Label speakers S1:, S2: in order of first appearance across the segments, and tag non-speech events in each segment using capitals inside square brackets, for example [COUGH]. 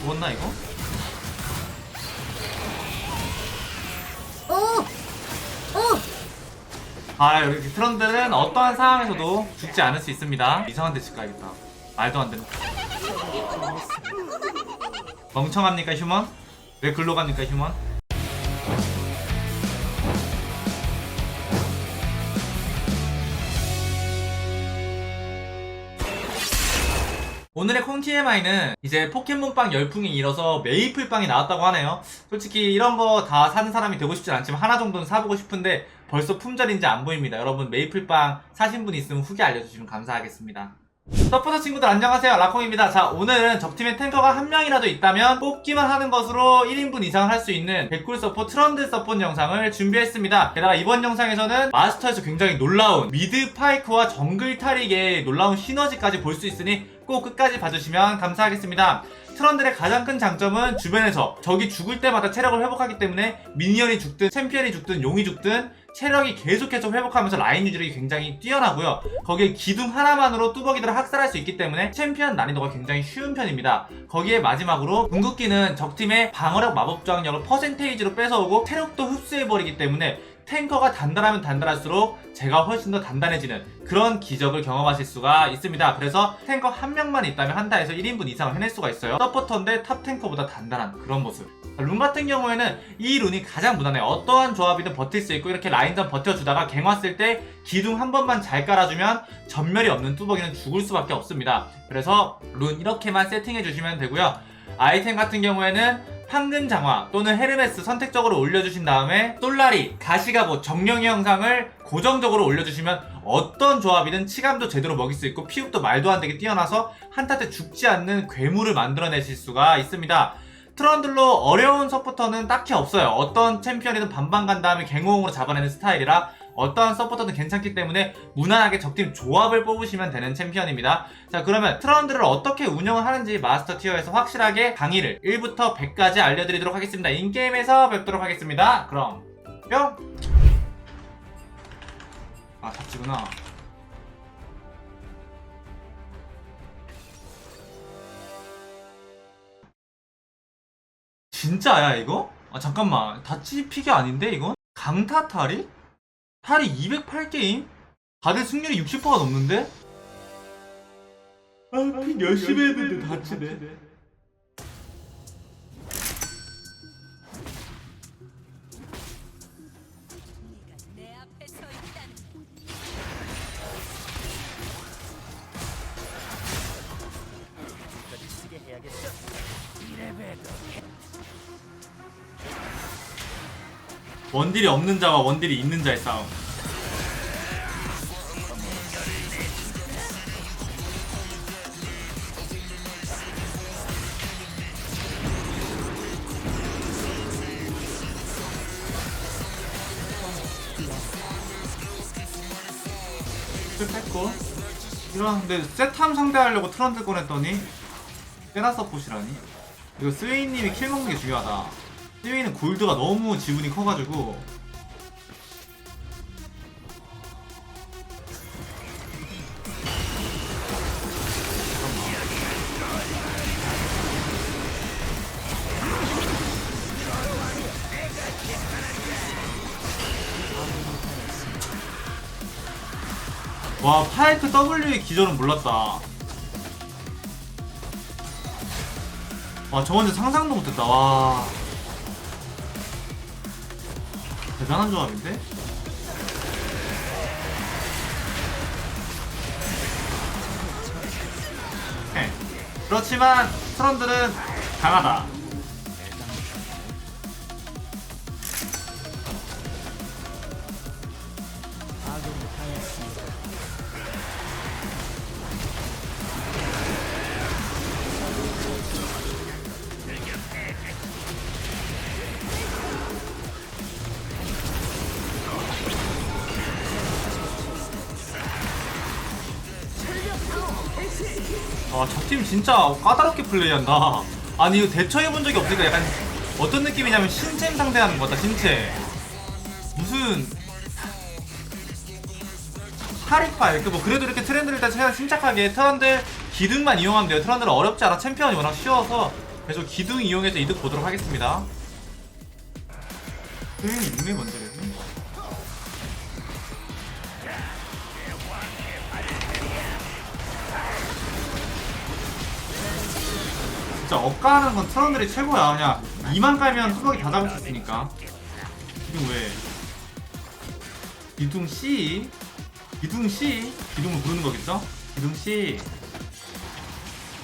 S1: 죽었나 이거?
S2: 오! 오!
S1: 아 여기 트런들은 어떠한 상황에서도 죽지 않을 수 있습니다 이상한 데 집 가야겠다 말도 안 되는 멍청합니까 휴먼? 왜 글로 갑니까 휴먼? 오늘의 콩 TMI는 이제 포켓몬빵 열풍이 일어서 메이플빵이 나왔다고 하네요. 솔직히 이런 거 다 사는 사람이 되고 싶진 않지만 하나 정도는 사보고 싶은데 벌써 품절인지 안 보입니다. 여러분 메이플빵 사신 분 있으면 후기 알려주시면 감사하겠습니다. 서포터 친구들 안녕하세요. 라콩입니다. 자 오늘은 적팀에 탱커가 한 명이라도 있다면 뽑기만 하는 것으로 1인분 이상을 할수 있는 백쿨 서포 트런드 서포 영상을 준비했습니다. 게다가 이번 영상에서는 마스터에서 굉장히 놀라운 미드 파이크와 정글 타릭의 놀라운 시너지까지 볼 수 있으니 꼭 끝까지 봐주시면 감사하겠습니다. 트런들의 가장 큰 장점은 주변에서 적이 죽을 때마다 체력을 회복하기 때문에 미니언이 죽든 챔피언이 죽든 용이 죽든 체력이 계속해서 회복하면서 라인 유지력이 굉장히 뛰어나고요. 거기에 기둥 하나만으로 뚜벅이들을 학살할 수 있기 때문에 챔피언 난이도가 굉장히 쉬운 편입니다. 거기에 마지막으로 궁극기는 적팀의 방어력 마법 저항력을 퍼센테이지로 뺏어오고 체력도 흡수해버리기 때문에 탱커가 단단하면 단단할수록 제가 훨씬 더 단단해지는 그런 기적을 경험하실 수가 있습니다. 그래서 탱커 한 명만 있다면 한타에서 1인분 이상을 해낼 수가 있어요. 서포터인데 탑 탱커보다 단단한 그런 모습. 룬 같은 경우에는 이 룬이 가장 무난해요. 어떠한 조합이든 버틸 수 있고 이렇게 라인전 버텨주다가 갱 왔을 때 기둥 한 번만 잘 깔아주면 전멸이 없는 뚜벅이는 죽을 수밖에 없습니다. 그래서 룬 이렇게만 세팅해 주시면 되고요. 아이템 같은 경우에는 황금 장화 또는 헤르메스 선택적으로 올려주신 다음에 솔라리, 가시가보, 정령의 영상을 고정적으로 올려주시면 어떤 조합이든 치감도 제대로 먹일 수 있고 피흡도 말도 안 되게 뛰어나서 한타 때 죽지 않는 괴물을 만들어내실 수가 있습니다. 트런들로 어려운 서포터는 딱히 없어요. 어떤 챔피언이든 반반 간 다음에 갱호응으로 잡아내는 스타일이라 어떠한 서포터도 괜찮기 때문에 무난하게 적팀 조합을 뽑으시면 되는 챔피언입니다. 자 그러면 트라운드를 어떻게 운영을 하는지 마스터 티어에서 확실하게 강의를 1부터 100까지 알려드리도록 하겠습니다. 인게임에서 뵙도록 하겠습니다. 그럼 뿅! 아 잡지구나. 진짜야 이거? 아 잠깐만 다치 픽이 아닌데 이건? 강타탈이? 탈이 208게임? 다들 승률이 60%가 넘는데? 아픽 열심히 했는데 다치네 원딜이 없는 자와 원딜이 있는 자의 싸움. 실패했고 이런 근데 세탐 상대하려고 트런드 꺼냈더니 세나 서폿이라니? 이거 스웨인님이 킬 먹는 게 중요하다 스웨인은 골드가 너무 지분이 커가지고. 와 파이크 W의 기절은 몰랐다. 와 저건 상상도 못했다. 와 대단한 조합인데? 네. 그렇지만 트런들은 강하다 아, 저팀 진짜 까다롭게 플레이한다. 아니, 이거 대처해본 적이 없으니까 약간 어떤 느낌이냐면 신챔 상대하는 것 같다, 신체. 무슨. 하리파, 이렇게 뭐, 그래도 이렇게 트렌드를 일단 최대한 침착하게 트런들 기둥만 이용하면 돼요. 트런들은 어렵지 않아. 챔피언이 워낙 쉬워서 그래서 기둥 이용해서 이득 보도록 하겠습니다. 음, 육내 먼저 겠 진짜 억가하는 건 트런들이 최고야. 그냥 2만 깔면 수박이 다 잡을 수 있으니까. 기둥 왜? 기둥 C? 기둥 C? 기둥을 부르는 거겠죠? 기둥 C.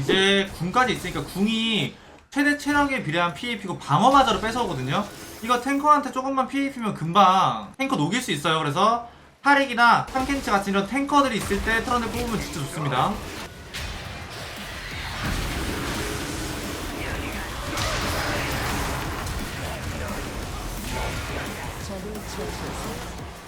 S1: 이제 궁까지 있으니까 궁이 최대 체력에 비례한 PAP고 방어마저로 뺏어오거든요. 이거 탱커한테 조금만 PAP면 금방 탱커 녹일 수 있어요. 그래서 타릭이나 탐켄치 같은 이런 탱커들이 있을 때 트런을 뽑으면 진짜 좋습니다.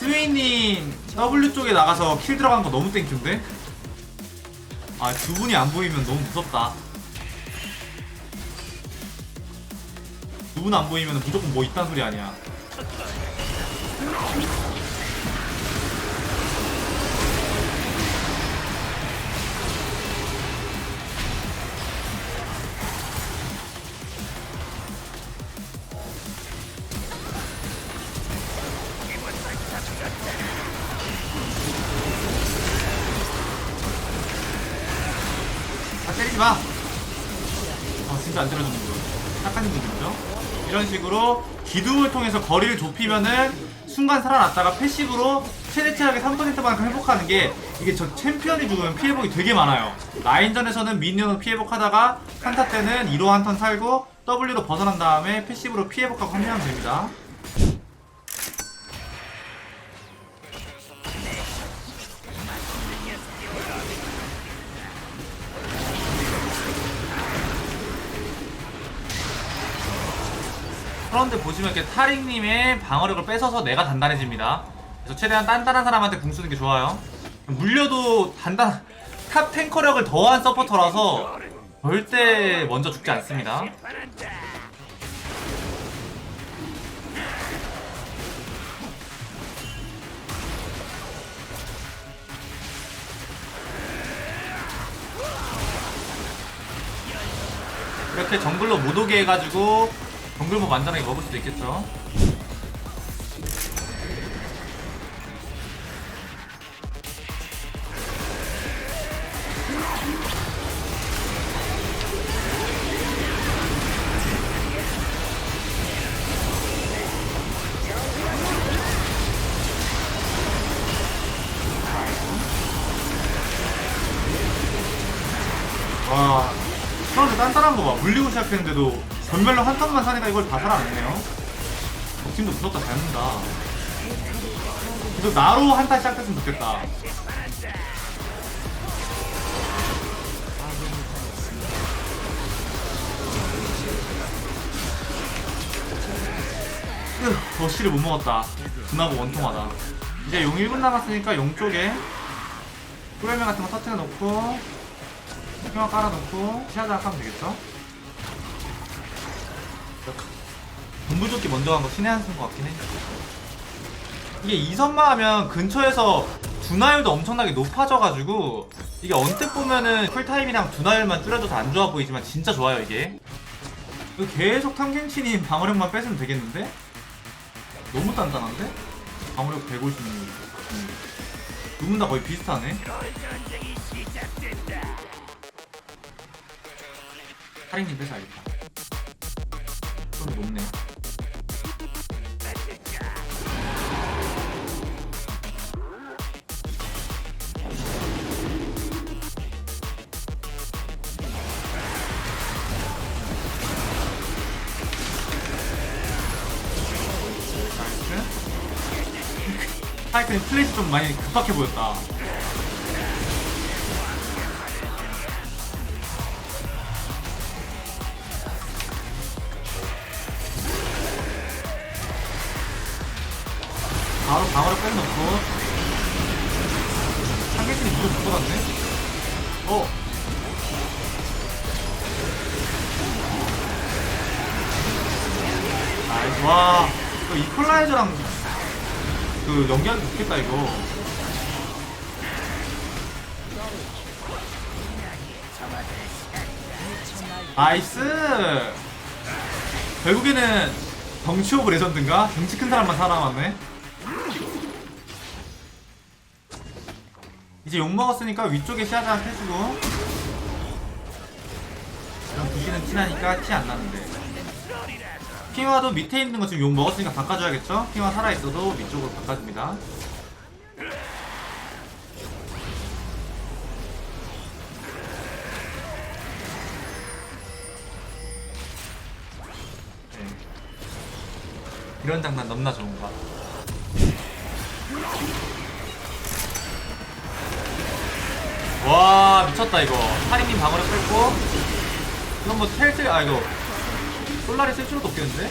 S1: 스웨이님 W 쪽에 나가서 킬 들어간 거 너무 땡큐인데? 아 두 분이 안 보이면 너무 무섭다 두 분 안 보이면 무조건 뭐 있단 소리 아니야 때리지 마. 아 진짜 안 때려주는 거. 착한 분들이죠. 이런 식으로 기둥을 통해서 거리를 좁히면은 순간 살아났다가 패시브로 최대 체력의 3%만큼 회복하는 게 이게 저 챔피언이 죽으면 피해복이 되게 많아요. 라인전에서는 미니언으로 피해복하다가 한타 때는 2로 한 턴 살고 W로 벗어난 다음에 패시브로 피해복하고 합류하면 됩니다. 그런데 보시면 이렇게 타릭님의 방어력을 뺏어서 내가 단단해집니다. 그래서 최대한 단단한 사람한테 궁 쓰는 게 좋아요. 물려도 단단 탑 탱커력을 더한 서포터라서 절대 먼저 죽지 않습니다. 이렇게 정글로 못 오게 해가지고 정글모 만단하게 먹을 수도 있겠죠. 와, 처음에 단단한 거 봐. 물리고 시작했는데도 전멸로 한 턴만 사니까 이걸 다 살아냈네요. 적팀도 무섭다, 잘 는다. 그래도 나로 한타 시작했으면 좋겠다. 으, 버시를 못 먹었다. 분하고 원통하다. 이제 용 1분 남았으니까 용 쪽에 꿀열면 같은 거 터트려 놓고 핑화 깔아놓고 시야자락 하면 되겠죠? 동부조끼 먼저 간 거 신의 한 수인 것 같긴 해. 이게 이선마 하면 근처에서 두나율도 엄청나게 높아져가지고 이게 언뜻 보면은 쿨타임이랑 두나율만 줄여줘서 안 좋아 보이지만 진짜 좋아요 이게. 계속 탐켄치님 [LAUGHS] 방어력만 뺏으면 되겠는데? 너무 단단한데? 방어력 156. 음. 두분 다 거의 비슷하네. 할인님 뺏어야겠다. 좀 높네. 하이크는 플레이스 좀 많이 급박해 보였다. 바로 방어를 빼놓고. 상계진이 무조건 죽어갔네. 어. 나이스. 와. 이거 이퀄라이저랑 그 연기하기 좋겠다 이거. 나이스. 결국에는 덩치 오브 레전드인가? 덩치 큰 사람만 살아남았네 이제 욕 먹었으니까 위쪽에 시야장 해주고 그럼 부시는 티나니까 티 안 나는데 핑화도 밑에 있는 거 지금 욕 먹었으니까 바꿔줘야겠죠? 핑화 살아있어도 위쪽으로 바꿔줍니다 네. 이런 장난 넘나 좋은가 와 미쳤다 이거. 사리님 방어를 뺐고 이건 뭐 텔트 아 이거 솔라리 쓸 필요도 없겠는데?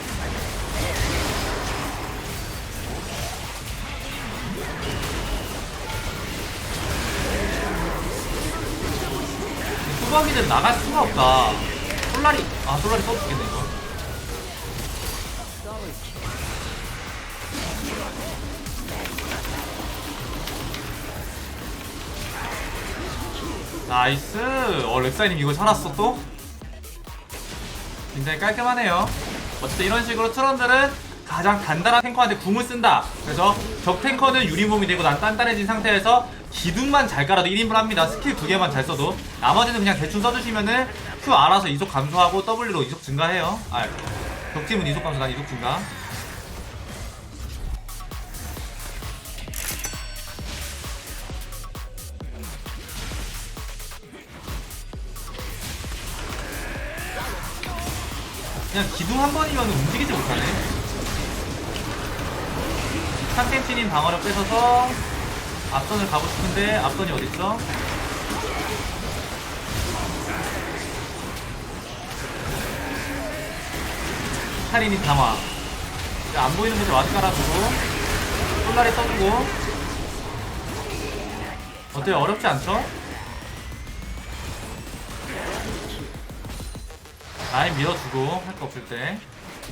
S1: 수박이는 나갈 수가 없다. 솔라리 아 솔라리 써주겠네 나이스. 어 렉사이님 이거 살았어 또? 굉장히 깔끔하네요. 어쨌든 이런 식으로 트런들은 가장 단단한 탱커한테 궁을 쓴다. 그래서 적 탱커는 유리몸이 되고 난 단단해진 상태에서 기둥만 잘 깔아도 1인분 합니다. 스킬 두 개만 잘 써도. 나머지는 그냥 대충 써주시면은 Q 알아서 이속 감소하고 W로 이속 증가해요. 아 적팀은 이속 감소 난 이속 증가 그냥 기둥 한 번이면 움직이지 못하네. 탐켄치님 방어를 뺏어서 앞선을 가고 싶은데 앞선이 어딨어? 카린이 담아. 안 보이는 곳에 와드 깔아주고 솔라리 써주고 어때요? 어렵지 않죠? 라인 밀어주고 할 거 없을 때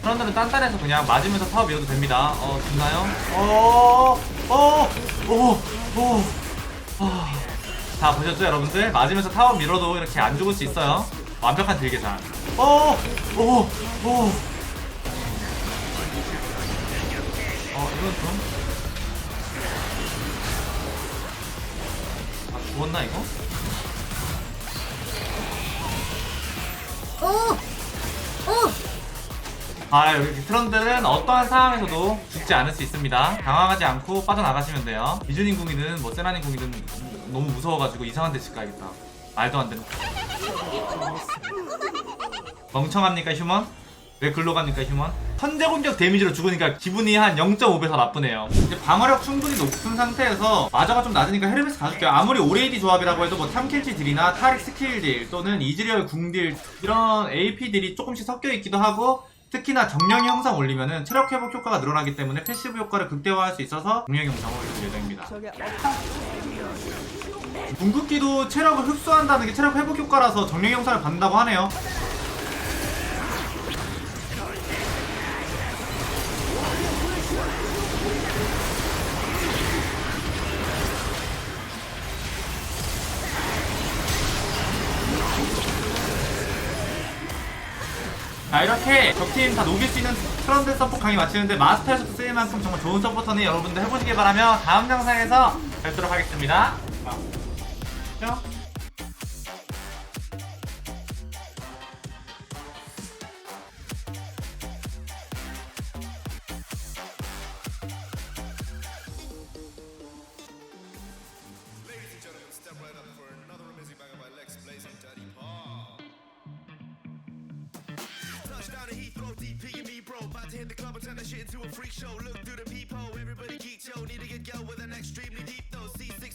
S1: 사람들은 단단해서 그냥 맞으면서 타워 밀어도 됩니다 어 죽나요? 어, 어어어어어다 보셨죠 여러분들? 맞으면서 타워 밀어도 이렇게 안 죽을 수 있어요 완벽한 딜 계산 어어어어 어 이건 좀 아, 죽었나 이거?
S2: 오! 오!
S1: 아 여기 트런들은 어떠한 상황에서도 죽지 않을 수 있습니다 당황하지 않고 빠져나가시면 돼요 이준인 궁이든 뭐 세나님 궁이든 너무 무서워가지고 이상한 데 집 가야겠다 말도 안 되는 [LAUGHS] 멍청합니까 휴먼? 왜 글로 갑니까 휴먼? 선제 공격 데미지로 죽으니까 기분이 한 0.5배 더 나쁘네요. 이제 방어력 충분히 높은 상태에서 마저가 좀 낮으니까 헤르메스 가줄게요. 아무리 오레이디 조합이라고 해도 뭐 탐켄치 딜이나 타릭 스킬 딜 또는 이즈리얼 궁딜 이런 AP 딜이 조금씩 섞여 있기도 하고 특히나 정령이 형상 올리면은 체력 회복 효과가 늘어나기 때문에 패시브 효과를 극대화할 수 있어서 정령 형상을 올릴 예정입니다. 궁극기도 체력을 흡수한다는 게 체력 회복 효과라서 정령 형상을 받는다고 하네요 자 이렇게 적팀 다 녹일 수 있는 트런드 서포 강의 마치는데 마스터에서도 쓰일 만큼 정말 좋은 서포터는 여러분들 해보시길 바라며 다음 영상에서 뵙도록 하겠습니다
S3: to hit the club and turn that shit into a freak show. Look through the peephole, everybody geek yo. Need to get go with an extremely deep though. C6